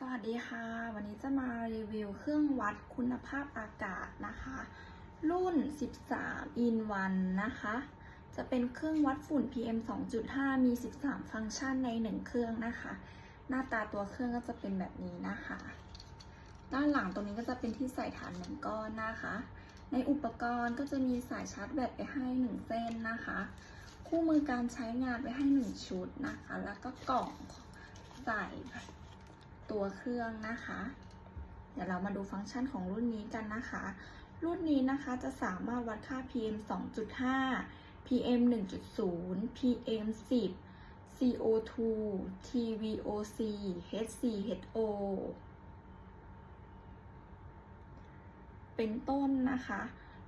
สวัสดีค่ะ วันนี้จะมารีวิวเครื่องวัดคุณภาพอากาศนะคะ รุ่น 13 in 1นะคะ จะเป็นเครื่องวัดฝุ่น PM 2.5 มี 13 ฟังก์ชันใน 1 เครื่องนะคะ หน้าตาตัวเครื่องก็จะเป็นแบบนี้นะคะ ด้านหลังตรงนี้ก็จะเป็นที่ใส่ฐานหนึ่งก้อนนะคะ ในอุปกรณ์ก็จะมีสายชาร์จแบตไปให้ 1 เส้นนะคะ คู่มือการใช้งานไปให้ 1 ชุดนะคะ แล้วก็กล่องใส่ ตัวเครื่องนะคะ เดี๋ยวเรามาดูฟังก์ชันของรุ่นนี้กันนะคะ รุ่นนี้นะคะจะสามารถวัดค่า PM 2.5 PM 1.0 PM 10 CO2 TVOC HCHO เป็นต้นนะคะ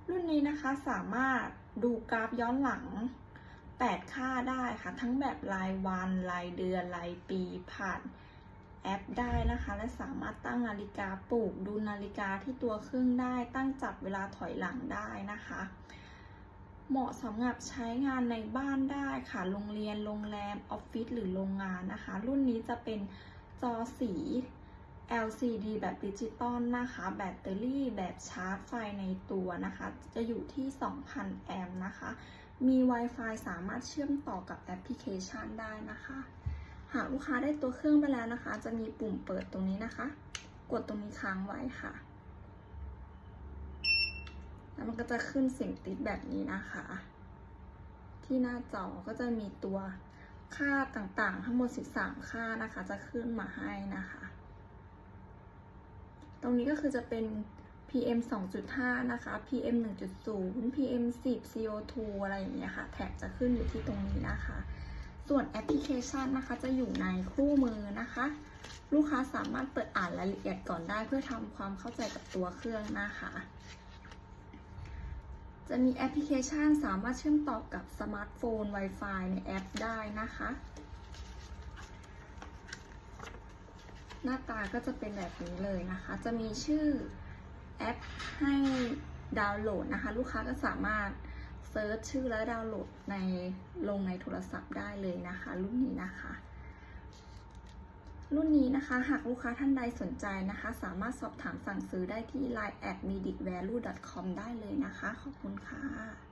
รุ่นนี้นะคะสามารถดูกราฟย้อนหลัง 8 ค่าได้ค่ะ ทั้งแบบรายวัน รายเดือน รายปีผ่าน แอปได้นะคะ และสามารถตั้งนาฬิกาปลุกดูนาฬิกาที่ตัวเครื่องได้ ตั้งจับเวลาถอยหลังได้นะคะ เหมาะสำหรับใช้งานในบ้านได้ค่ะโรงเรียนโรงแรมออฟฟิศหรือโรงงานนะคะ รุ่นนี้จะเป็นจอสี LCD แบบดิจิตอลนะคะ แบตเตอรี่แบบชาร์จไฟในตัวนะคะ จะอยู่ที่ 2,000 แอมป์นะคะ มี Wi-Fi สามารถเชื่อมต่อกับแอปพลิเคชันได้นะคะ หากลูกค้าได้ตัวเครื่องไปแล้วนะคะ จะมีปุ่มเปิดตรงนี้นะคะ กดตรงนี้ค้างไว้ค่ะ แล้วมันก็จะขึ้นเสียงติดแบบนี้นะคะ ที่หน้าจอก็จะมีตัวค่าต่างๆ ทั้งหมด 13 ค่านะคะ จะขึ้นมาให้นะคะ ตรงนี้ก็คือจะเป็น PM 2.5 นะคะ PM 1.0 PM 10 CO2 อะไรอย่างเงี้ยค่ะ แท็กจะขึ้นอยู่ที่ตรงนี้นะคะ ส่วนแอปพลิเคชันนะคะจะอยู่ในคู่มือนะคะ ลูกค้าสามารถเปิดอ่านรายละเอียดก่อนได้เพื่อทำความเข้าใจกับตัวเครื่องนะคะ จะมีแอปพลิเคชันสามารถเชื่อมต่อกับสมาร์ทโฟน Wi-Fi ในแอปได้นะคะ หน้าตาก็จะเป็นแบบนี้เลยนะคะ จะมีชื่อแอปให้ดาวน์โหลดนะคะ ลูกค้าก็สามารถ เซิร์ชชื่อแล้วดาวน์โหลดในลงในโทรศัพท์ได้เลยนะคะ รุ่นนี้นะคะ รุ่นนี้นะคะ หากลูกค้าท่านใดสนใจนะคะ สามารถสอบถามสั่งซื้อได้ที่ line at medicvalue.com ได้เลยนะคะ ขอบคุณค่ะ